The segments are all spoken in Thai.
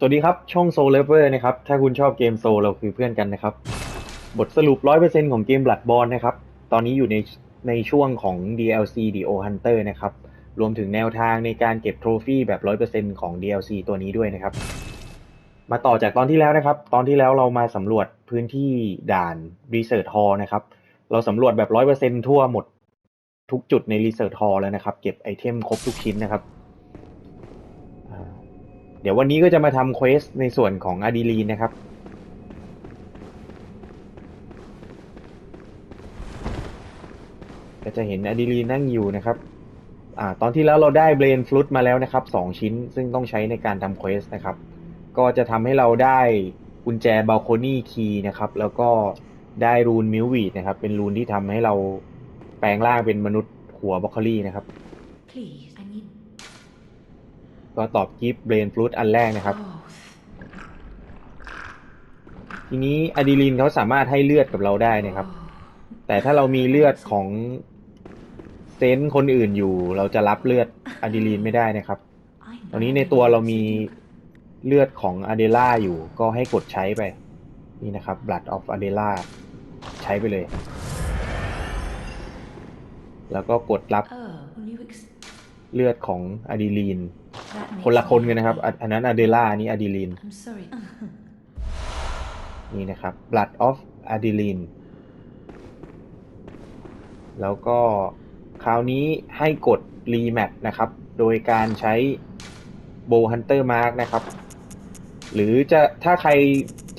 สวัสดีครับ ช่อง Soul Lover นะครับ ถ้าคุณชอบเกมโซเราคือเพื่อนกันนะครับ บทสรุป 100%ของเกม Bloodborne นะครับ ตอนนี้อยู่ในในช่วงของ DLC Dio Hunter นะครับ รวมถึงแนวทางในการเก็บโทรฟี่แบบ 100%ของ DLC ตัวนี้ด้วยนะครับ มาต่อจากตอนที่แล้วนะครับ ตอนที่แล้วเรามาสำรวจพื้นที่ด่าน Research Hall นะครับ เราสำรวจแบบ 100%ทั่วหมดทุกจุดใน Research Hall แล้วนะครับ เก็บไอเทมครบทุกชิ้นนะครับ ดี๋ยววันนี้ก็จะมาทำเควสในส่วนของอะดีลีนนะครับ ก็จะเห็นอะดีลีนนั่งอยู่นะครับ อ่า ตอนที่แล้วเราได้เบรนฟลุตมาแล้วนะครับสองชิ้น ซึ่งต้องใช้ในการทำเควสนะครับ ก็จะทำให้เราได้กุญแจบ a ลโคนี่คีย์นะครับ แล้วก็ได้รูนมิววีดนะครับ เป็นรูนที่ทำให้เราแปลงร่างเป็นมนุษย์หัวบรอกโคลี่นะครับ Please, ก็ตอบกิฟต์เบรนฟลุตอันแรกนะครับ both. ทีนี้อะดีลินเขาสามารถให้เลือดกับเราได้นะครับ แต่ถ้าเรามีเลือดของเซนต์คนอื่นอยู่ เราจะรับเลือดอะดีลีนไม่ได้นะครับ I ตอนนี้ในตัวเรามีเลือดของอเดล่าอยู่ก็ให้กดใช้ไป นี่นะครับ Blood of Adela ใช้ไปเลย แล้วก็กดรับ Oh, will you ex- เลือดของอะดีลีน that makes คนละคนกัน me นะครับ อันอันนั้นอเดล่าอันนี้อะดีลีน I'm sorry. นี่นะครับ Blood of Adeline แล้วก็คราวนี้ให้กด Remap นะครับ โดยการใช้ Bow Hunter Mark นะครับ หรือจะถ้าใคร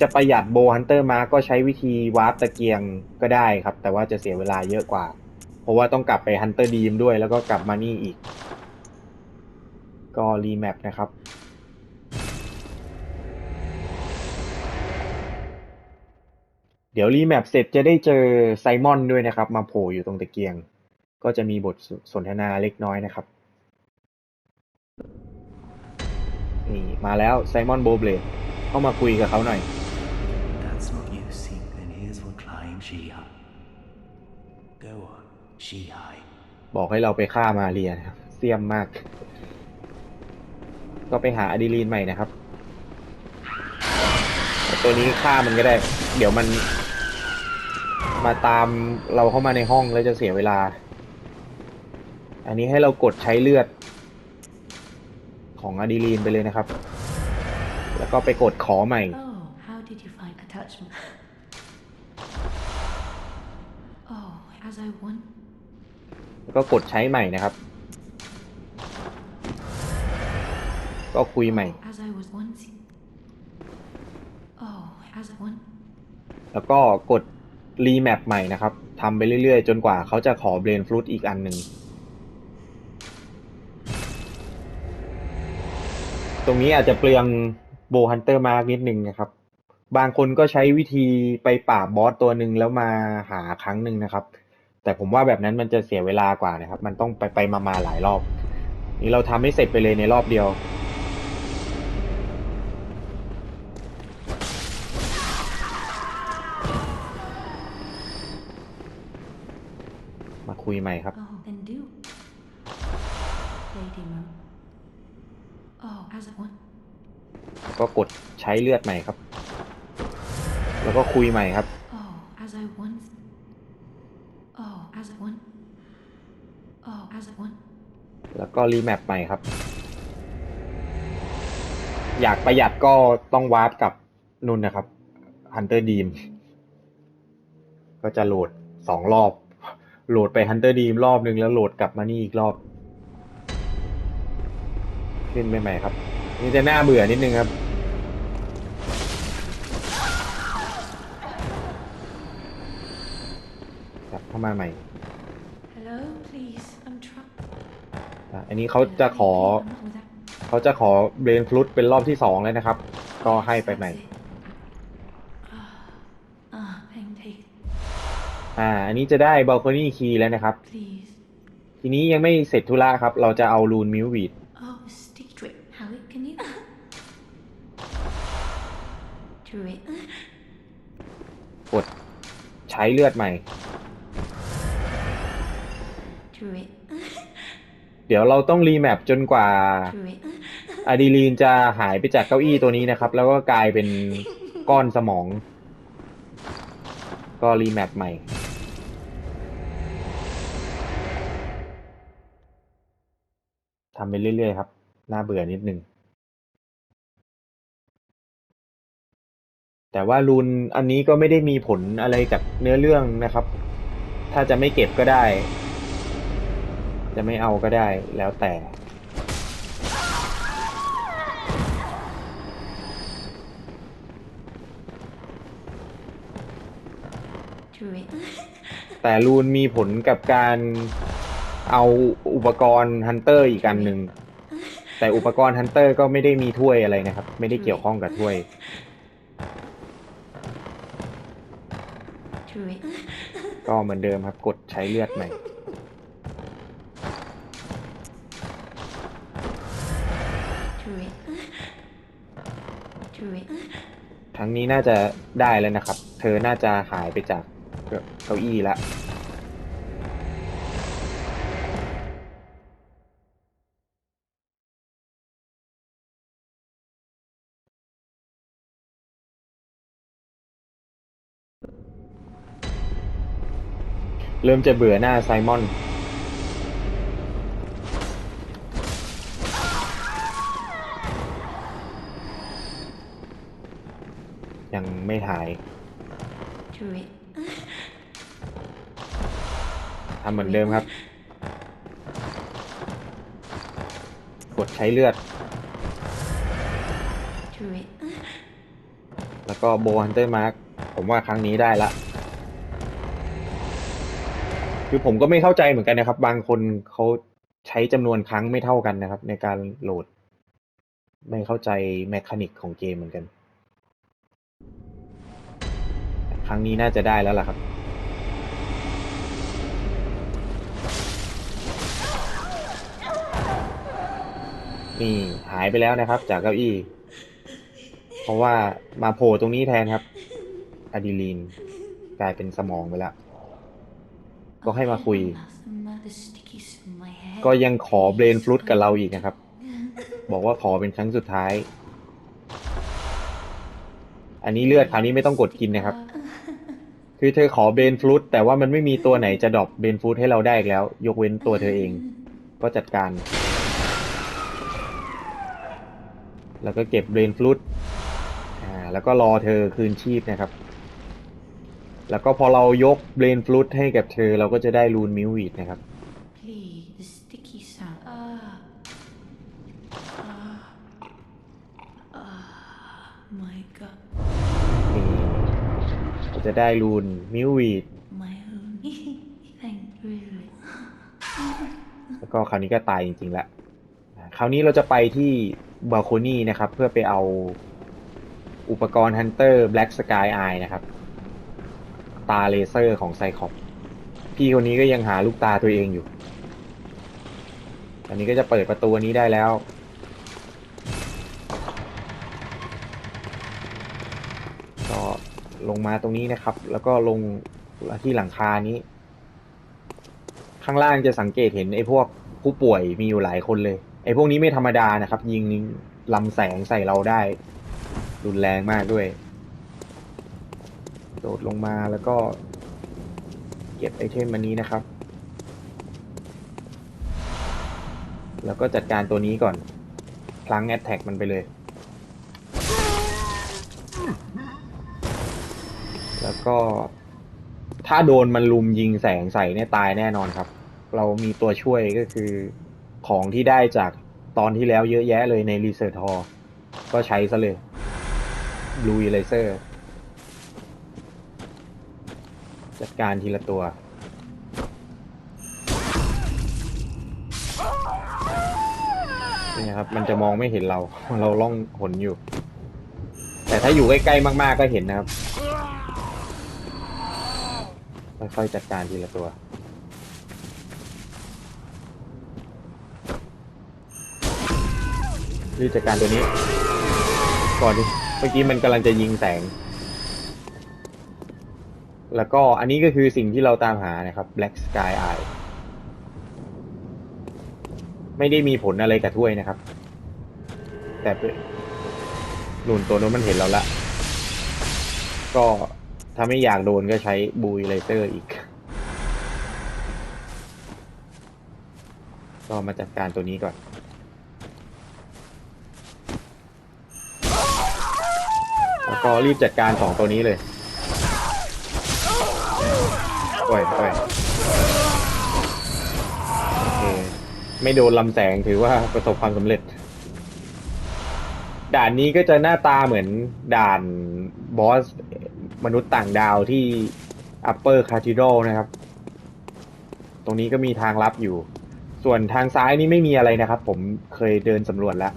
จะประหยัด Bow Hunter Mark ก็ใช้วิธีวาร์ปตะเกียงก็ได้ครับ แต่ว่าจะเสียเวลาเยอะกว่า เพราะว่าต้องกลับไป Hunter Deem ด้วยแล้วก็กลับมานี่อีก ก็ Remap นะครับเดี๋ยวรีแมปเสร็จจะได้เจอไซมอนด้วยนะครับ มาโผล่อยู่ตรงตะเกียง ก็จะมีบทสสนทนาเล็กน้อยนะครับ นี่มาแล้วไซมอนโบเบลเข้ามาคุยกับเขาหน่อย That's not you, Seek. Then here's what climb Shihai. Go on, Shihai. บอกให้เราไปฆ่ามาเรียนะครับ เสียมมาก ก็ไปหาอะดีลีนใหม่นะครับแต่ตัวนี้ฆ่ามันก็ได้ เดี๋ยวมัน มาตามเราเข้ามาในห้องแล้วจะเสียเวลา อันนี้ให้เรากดใช้เลือด ของอะดีลีนไปเลยนะครับ แล้วก็ไปกดขอใหม่ Oh, how did you find attachment? Oh, as I want. แล้วก็กดใช้ใหม่นะครับ ก็คุยใหม่ As I was wanting. Oh, as I want. แล้วก็กดรีแมปใหม่นะครับทำไปเรื่อยๆ จนกว่าเขาจะขอเบรนฟลุตอีกอันหนึ่ง ตรงนี้อาจจะเปลืองโบฮันเตอร์มาร์กนิดนึงนะครับ บางคนก็ใช้วิธีไปป่าบบอสตัวหนึ่งแล้วมาหาครั้งหนึ่งนะครับ แต่ผมว่าแบบนั้นมันจะเสียเวลากว่านะครับ มันต้องไปไปมามาหลายรอบ นี่เราทำให้เสร็จไปเลยในรอบเดียว คุยใหม่ครับ Oh, then do. Lady Moon. Oh, as I want. ก็กดใช้เลือดใหม่ครับ แล้วก็คุยใหม่ครับ Oh, as I want. Oh, as I want. Oh, as I want. แล้วก็รีแมปใหม่ครับ อยากประหยัดก็ต้องวาร์ปกับนุ่นนะครับ Hunter Deem ก็จะโหลดสองรอบ โหลดไป Hunter Deem รอบหนึ่งแล้วโหลดกลับมานี่อีกรอบ ขึ้นไปใหม่ครับ นี่จะน่าเบื่อนิดนึงครับ กลับเข้ามาใหม่ Hello, please. I'm trying. อะอันนี้เขาจะขอ เขาจะขอเบรนฟลุตเป็นรอบที่สองแล้วนะครับ ก็ให้ไปใหม่ Ah, อ่า อันนี้จะได้บ a ล c o นี่คีย์แล้วนะครับ Please. ทีนี้ยังไม่เสร็จธุระครับ เราจะเอารูนมิววีด Oh, stick to it. Howie, can you? to it. กดใช้เลือดใหม่ To it. เดี๋ยวเราต้องรีแมปจนกว่า To it. อะดีลีนจะหายไปจากเก้าอี้ตัวนี้นะครับ แล้วก็กลายเป็นก้อนสมอง ก็รีแมปใหม่ ทำไปเรื่อยๆครับ น่าเบื่อนิดนึง แต่ว่ารูนอันนี้ก็ไม่ได้มีผลอะไรกับเนื้อเรื่องนะครับ ถ้าจะไม่เก็บก็ได้ จะไม่เอาก็ได้แล้วแต่ True it. แต่รูนมีผลกับการ เอาอุปกรณ์ฮันเตอร์อีกอันหนึ่งแต่อุปกรณ์ฮันเตอร์ก็ไม่ได้มีถ้วยอะไรนะครับ ไม่ได้เกี่ยวข้องกับถ้วยก็เหมือนเดิมครับ กดใช้เลือดใหม่ทั้งนี้น่าจะได้แล้วนะครับ เธอน่าจะหายไปจากเก้าอี้แล้ว เริ่มจะเบื่อหน้าไซมอน ยังไม่หาย True it. ทำเหมือนเดิมครับ กดใช้เลือด True it. แล้วก็โบฮันเตอร์มาร์กผมว่าครั้งนี้ได้ละ คือผมก็ไม่เข้าใจเหมือนกันนะครับ บางคนเขาใช้จำนวนครั้งไม่เท่ากันนะครับ ในการโหลด ไม่เข้าใจแมคานิกของเกมเหมือนกัน ครั้งนี้น่าจะได้แล้วล่ะครับ นี่หายไปแล้วนะครับ จากเก้าอี้ เพราะว่ามาโผล่ตรงนี้แทนครับอะดีลีนกลายเป็นสมองไปแล้ว ก็ให้มาคุย The stickies in my head. ก็ยังขอเบรนฟลุตกับเราอีกนะครับ บอกว่าขอเป็นครั้งสุดท้าย อันนี้เลือดคราวนี้ไม่ต้องกดกินนะครับ คือเธอขอเบรนฟลุตแต่ว่ามันไม่มีตัวไหนจะดรอปเบรนฟลุตให้เราได้อีกแล้ว ยกเว้นตัวเธอเอง ก็จัดการ แล้วก็เก็บเบรนฟลุตอ่าแล้วก็รอเธอคืนชีพนะครับ แล้วก็พอเรายกเบรนฟลุตให้กับเธอ เราก็จะได้รูนมิววีดนะครับ Please, the sticky sound. Ah. Ah. Ah. My god. นี่ก็จะได้รูนมิววีด My own. Thank you. แล้วก็คราวนี้ก็ตายจริงๆแล้วอ่าคราวนี้เราจะไปที่บ a ลโคนี่นะครับ เพื่อไปเอาอุปกรณ์ฮันเตอร์แบล็กสกายไอนะครับ ตาเลเซอร์ของไซคอปพี่คนนี้ก็ยังหาลูกตาตัวเองอยู่ อันนี้ก็จะเปิดประตูนนี้ได้แล้ว ก็ลงมาตรงนี้นะครับ แล้วก็ลงที่หลังคานี้ ข้างล่างจะสังเกตเห็นไอ้พวกผู้ป่วยมีอยู่หลายคนเลย ไอ้พวกนี้ไม่ธรรมดานะครับ ยิงลำแสงใส่เราได้ รุนแรงมากด้วย โดดลงมาแล้วก็เก็บไอเทมอันนี้นะครับ แล้วก็จัดการตัวนี้ก่อน พลังแอตแทกมันไปเลย แล้วก็ถ้าโดนมันลุมยิงแสงใส่เนี่ยตายแน่นอนครับ เรามีตัวช่วยก็คือของที่ได้จากตอนที่แล้วเยอะแยะเลยในรีเสิร์ h ฮอก็ใช้ซะเลย Blue Eraser จัดการทีละตัว นี่นะครับ มันจะมองไม่เห็นเรา เราล่องหนอยู่ แต่ถ้าอยู่ใกล้ๆมาก ๆ ก็เห็นนะครับ ค่อยๆจัดการทีละตัวรีบจัดการตัวนี้ ก่อนที่เมื่อกี้มันกำลังจะยิงแสง แล้วก็อันนี้ก็คือสิ่งที่เราตามหานะครับ Black Sky Eye ไม่ได้มีผลอะไรกับถ้วยนะครับ แต่เป็นหนุนตัวนู้นมันเห็นเราละ ก็ถ้าไม่อยากโดนก็ใช้บูยไลเตอร์อีก ก็มาจัดการตัวนี้ก่อนแล้วก็รีบจัดการสองตัวนี้เลย ปล่อยปล่อยโอเคไม่โดนลำแสงถือว่าประสบความสำเร็จ ด่านนี้ก็จะหน้าตาเหมือนด่านบอสมนุษย์ต่างดาวที่ Upper c a t h e d r a l นะครับ ตรงนี้ก็มีทางลับอยู่ ส่วนทางซ้ายนี่ไม่มีอะไรนะครับ ผมเคยเดินสำรวจแล้ว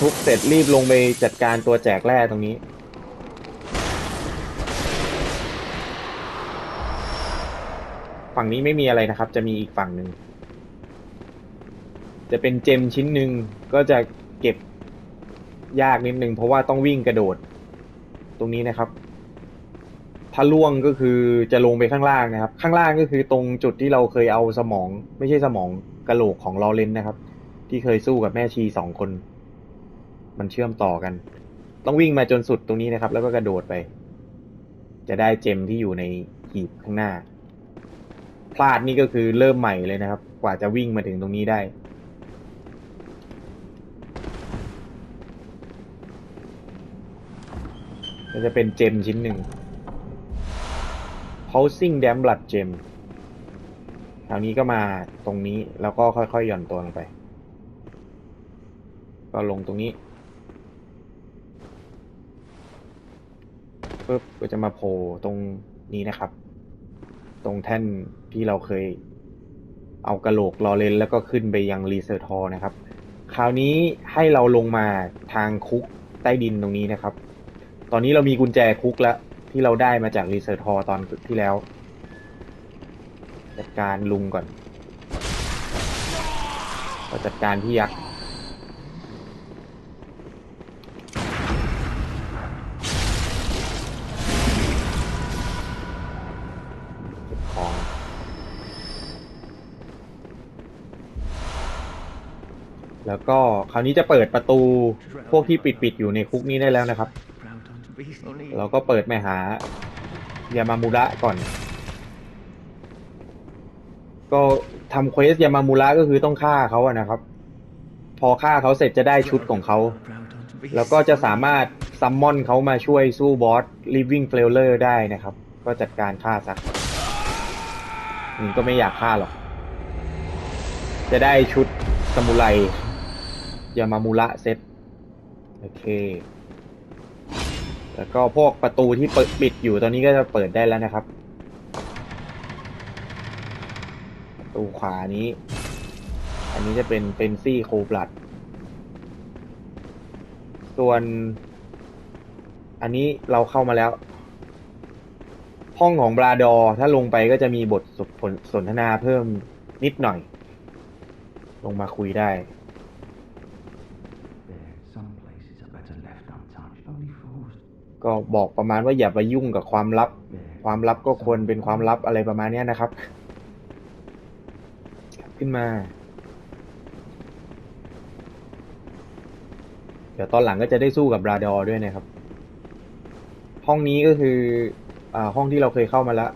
ทุบเสร็จรีบลงไปจัดการตัวแจกแร่ตรงนี้ ฝั่งนี้ไม่มีอะไรนะครับ จะมีอีกฝั่งหนึ่ง จะเป็นเจมชิ้นหนึ่งก็จะเก็บยากนิดนึงเพราะว่าต้องวิ่งกระโดด ตรงนี้นะครับ ถ้าล่วงก็คือจะลงไปข้างล่างนะครับ ข้างล่างก็คือตรงจุดที่เราเคยเอาสมอง ไม่ใช่สมองกระโหลกของลอเรนนะครับ ที่เคยสู้กับแม่ชีสองคน มันเชื่อมต่อกัน ต้องวิ่งมาจนสุดตรงนี้นะครับ แล้วก็กระโดดไป จะได้เจมที่อยู่ในหีบข้างหน้า พลาดนี่ก็คือเริ่มใหม่เลยนะครับ กว่าจะวิ่งมาถึงตรงนี้ได้ ก็จะเป็นเจมชิ้นหนึ่ง Pulsing Dam Blood Gem คราวนี้ก็มาตรงนี้แล้วก็ค่อยๆหย่อนตัวลงไป ก็ลงตรงนี้ปุ๊บก็จะมาโผล่ตรงนี้นะครับ ตรงแท่นที่เราเคยเอากระโหลกลอเลนแล้วก็ขึ้นไปยังรีเสิร์ชฮอลนะครับ คราวนี้ให้เราลงมาทางคุกใต้ดินตรงนี้นะครับ ตอนนี้เรามีกุญแจคุกแล้วที่เราได้มาจากรีเสิร์ชฮอลตอนที่แล้วจัดการลุงก่อนก็จัดการพี่ยักษ์ แล้วก็คราวนี้จะเปิดประตูพวกที่ปิดๆอยู่ในคุกนี้ได้แล้วนะครับ เราก็เปิดไปหายามามูระก่อน ก็ทำเควสยามามูระก็คือต้องฆ่าเขาอะนะครับ พอฆ่าเขาเสร็จจะได้ชุดของเขา แล้วก็จะสามารถซัมมอนเขามาช่วยสู้บอส Living f l a l e r ได้นะครับ ก็จัดการฆ่าซะอืมก็ไม่อยากฆ่าหรอก จะได้ชุดสมุไร ยามามูระเซตโอเค แล้วก็พวกประตูที่เปิดปิดอยู่ตอนนี้ก็จะเปิดได้แล้วนะครับ ประตูขวานี้ อันนี้จะเป็นเป็นซี่โคบลัด ส่วน อันนี้เราเข้ามาแล้ว ห้องของบราดอ ถ้าลงไปก็จะมีบทสนทนาเพิ่มนิดหน่อย ลงมาคุยได้ ก็บอกประมาณว่าอย่าไปยุ่งกับความลับ ความลับก็ควรเป็นความลับอะไรประมาณนี้นะครับ ขึ้นมา เดี๋ยวตอนหลังก็จะได้สู้กับบราดอร์ด้วยนะครับ ห้องนี้ก็คืออ่าห้องที่เราเคยเข้ามาแล้ว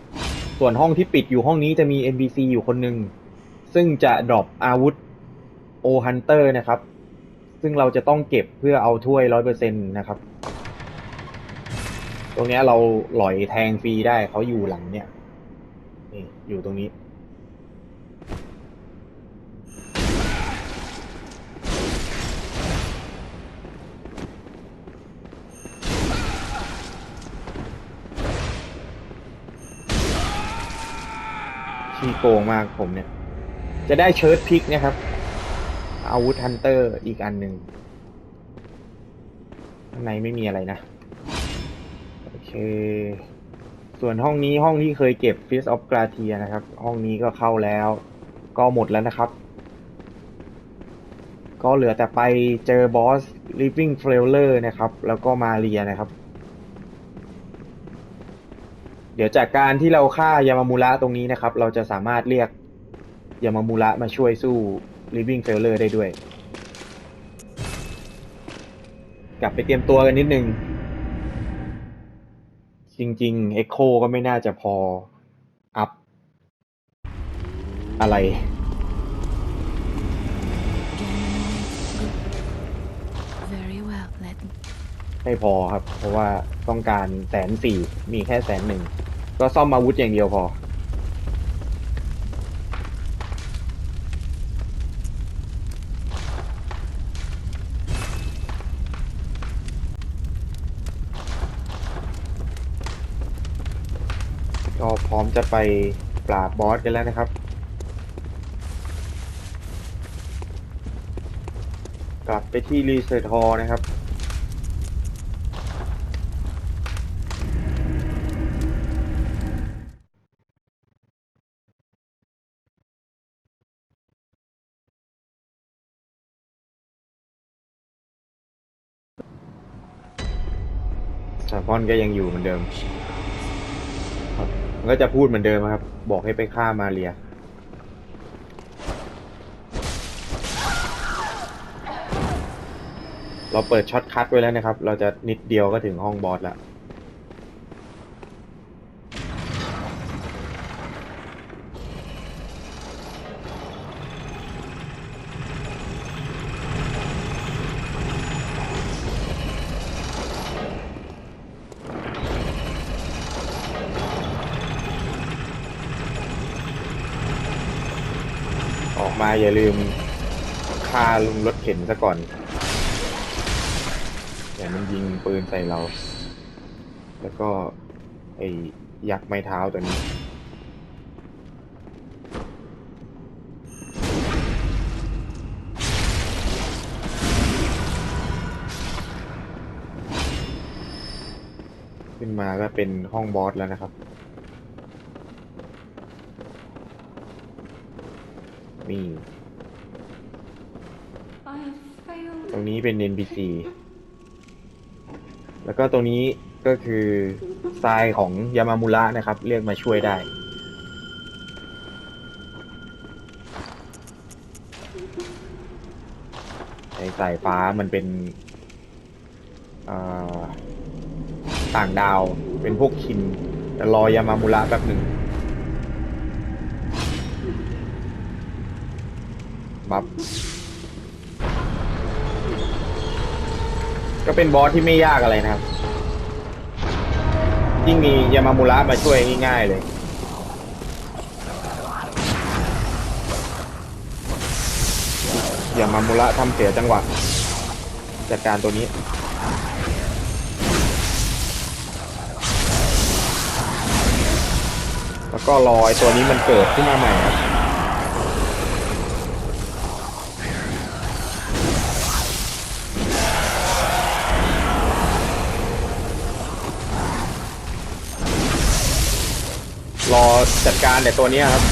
ส่วนห้องที่ปิดอยู่ห้องนี้จะมี NPC อยู่คนหนึ่งซึ่งจะดรอปอาวุธ O Hunter นะครับ ซึ่งเราจะต้องเก็บเพื่อเอาถ้วยร้อยเปอร์เซ็นต์นะครับ ตรงเนี้ยเราหลอยแทงฟรีได้เขาอยู่หลังเนี่ยนี่อยู่ตรงนี้ ขี้โกงมากผมเนี่ย จะได้เชิร์ตพิกนะครับ อาวุธฮันเตอร์อีกอันหนึ่งข้างในไม่มีอะไรนะ เค ส่วนห้องนี้ห้องที่เคยเก็บ Fist of g r a t i a นะครับ ห้องนี้ก็เข้าแล้ว ก็หมดแล้วนะครับก็เหลือแต่ไปเจอบอส Living f l a l e r นะครับ แล้วก็มาเรียนะครับ เดี๋ยวจากการที่เราฆ่ายามามูระตรงนี้นะครับ เราจะสามารถเรียกยามามูระมาช่วยสู้ living trailer ได้ด้วย กลับไปเตรียมตัวกันนิดนึง จริง ๆ Echo ก็ไม่น่าจะพอ อัพ อะไร Very well, let me. ไม่พอครับ เพราะว่าต้องการแสนสี่มีแค่แสนหนึ่ง ก็ซ่อมอาวุธอย่างเดียวพอ พร้อมจะไปปราบบอสกันแล้วนะครับ กลับไปที่รีเสิร์ชฮอลนะครับสามอนก็ยังอยู่เหมือนเดิม ก็จะพูดเหมือนเดิมครับ บอกให้ไปฆ่ามาเรีย เราเปิดช็อตคัทไว้แล้วนะครับ เราจะนิดเดียวก็ถึงห้องบอสแล้ว อย่าลืมฆ่าลุงรถเข็นซะก่อนอย่ามันยิงปืนใส่เรา แล้วก็ไอ้ยักษ์ไม้เท้าตัวนี้ ขึ้นมาก็เป็นห้องบอสแล้วนะครับ นี่ I have failed. ตรงนี้เป็น NPC แล้วก็ตรงนี้ก็คือทรายของยามามุระนะครับ เรียกมาช่วยได้ ไอสายฟ้ามันเป็นเอ่อต่างดาวเป็นพวกคินแต่รอยามามุระแป๊บหนึ่ง ก็เป็นบอสที่ไม่ยากอะไรนะครับ ยิ่งมียามามุระมาช่วยง่ายๆเลย ยามามุระทำเสียจังหวะจัดการตัวนี้ แล้วก็รอไอ้ตัวนี้มันเกิดขึ้นมาใหม่ครับ จัดการแต่ตัวนี้ครับ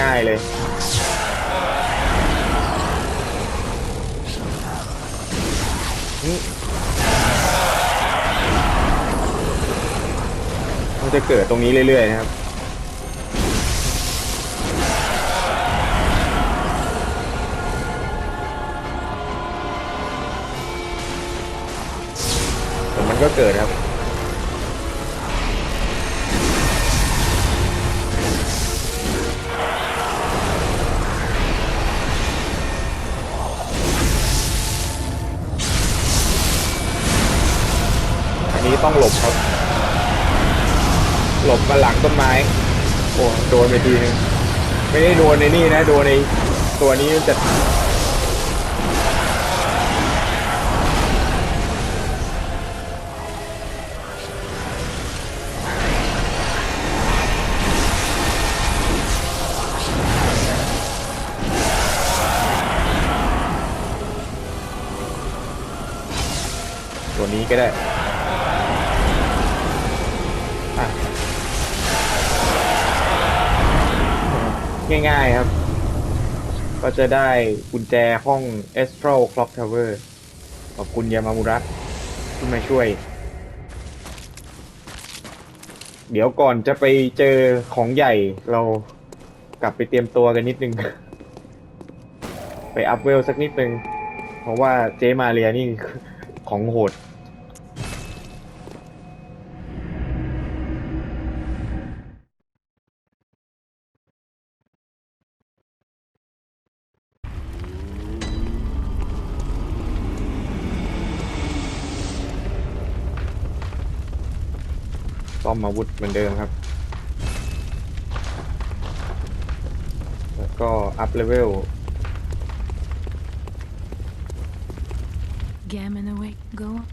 ง่าย ๆ เลยมันจะเกิดตรงนี้เรื่อย ๆ นะครับแต่มันก็เกิดครับ ต้องหลบครับ หลบมาหลังต้นไม้ โอ้โดนไปทีนึง ไม่ได้โดนในนี่นะ โดนในตัวนี้มันจะตัวนี้ก็ได้ ง่ายๆครับ ก็จะได้กุญแจห้อง Astral Clock Tower ขอบคุณยามามุระที่มาช่วย เดี๋ยวก่อนจะไปเจอของใหญ่เรากลับไปเตรียมตัวกันนิดนึง ไปอัพเวลสักนิดนึง เพราะว่าเจมาเรียนี่ของโหด ซ่อมอาวุธเหมือนเดิมครับ แล้วก็อัพเลเวล Gammon awake, go on.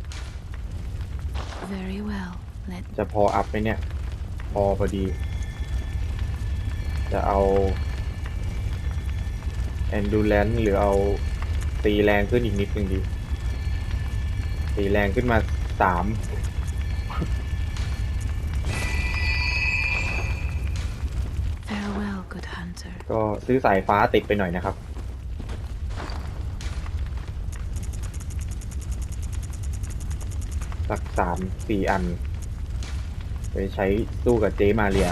Very well. Let จะพออัพไหมเนี่ย พอพอดี จะเอา endurance หรือเอาตีแรงขึ้นอีกนิดนึงดี ตีแรงขึ้นมาสาม ก็ซื้อสายฟ้าติดไปหน่อยนะครับ สักสามสี่อัน ไปใช้สู้กับเจมาเรีย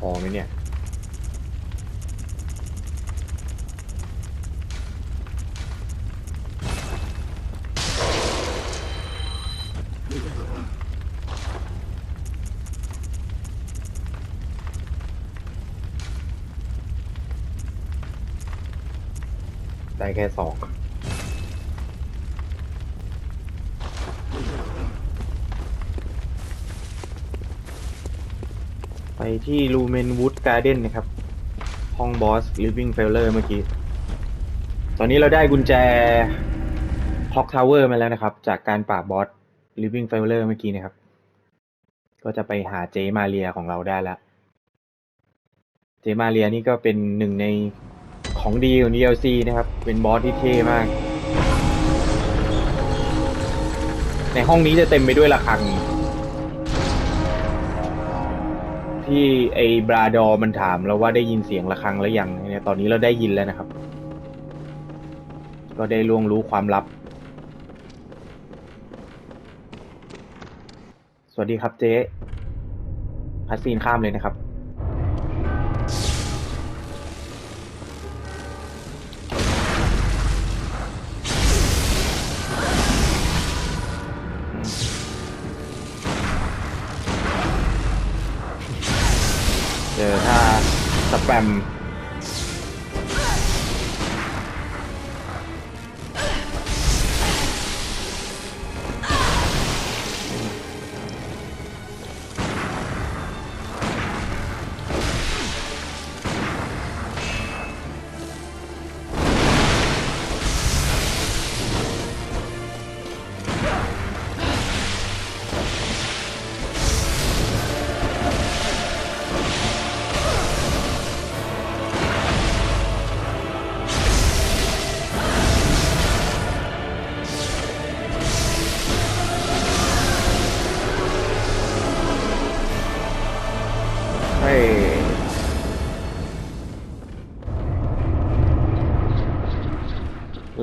พอไหมเนี่ย ได้แค่สองไปที่ลูเมนวูดการ์เด้นนะครับ ห้องบอส Living f a i l e r เมื่อกี้ ตอนนี้เราได้กุญแจ Clock Tower มาแล้วนะครับ จากการปราบบอส Living f a i l e r เมื่อกี้นะครับ ก็จะไปหาเจมาเรียของเราได้แล้ว เจมาเรียนี่ก็เป็นหนึ่งใน ของดีของ DLC นะครับ เป็นบอสที่เท่มาก ในห้องนี้จะเต็มไปด้วยระฆัง ที่ไอ้บราดอมันถามเราว่าได้ยินเสียงระฆังแล้วยังเนี่ยตอนนี้เราได้ยินแล้วนะครับ ก็ได้ล่วงรู้ความลับ สวัสดีครับเจ๊คัสซีนข้ามเลยนะครับ ม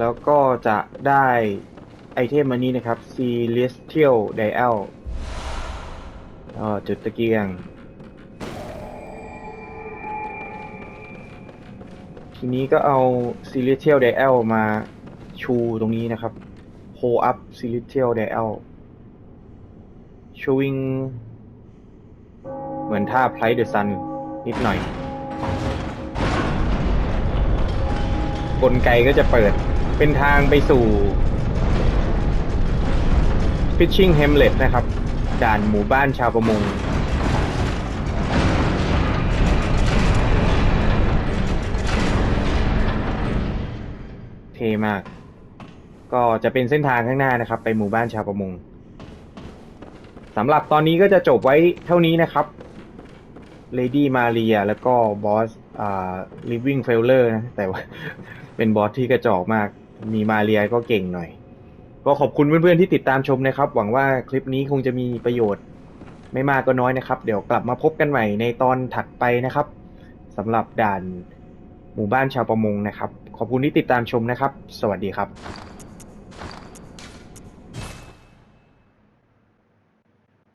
แล้วก็จะได้ไอเทมอันนี้นะครับ Celestial Dial จุดตะเกียง ทีนี้ก็เอา Celestial Dial มาชูตรงนี้นะครับ Hold up Celestial Dial showing เหมือนท่า Play the Sun นิดหน่อย กลไกก็จะเปิด เป็นทางไปสู่ Fishing Hamlet นะครับ ด่านหมู่บ้านชาวประมง เท่มาก ก็จะเป็นเส้นทางข้างหน้านะครับ ไปหมู่บ้านชาวประมงสำหรับตอนนี้ก็จะจบไว้เท่านี้นะครับ Lady Maria แล้วก็บอสอ่า Living f a i l e r นะ แต่ว่า เป็นบอสที่กระจอกมาก มีมาเรียก็เก่งหน่อย ก็ขอบคุณเพื่อนๆที่ติดตามชมนะครับ หวังว่าคลิปนี้คงจะมีประโยชน์ ไม่มากก็น้อยนะครับ เดี๋ยวกลับมาพบกันใหม่ในตอนถัดไปนะครับสำหรับด่านหมู่บ้านชาวประมงนะครับ ขอบคุณที่ติดตามชมนะครับ สวัสดีครับ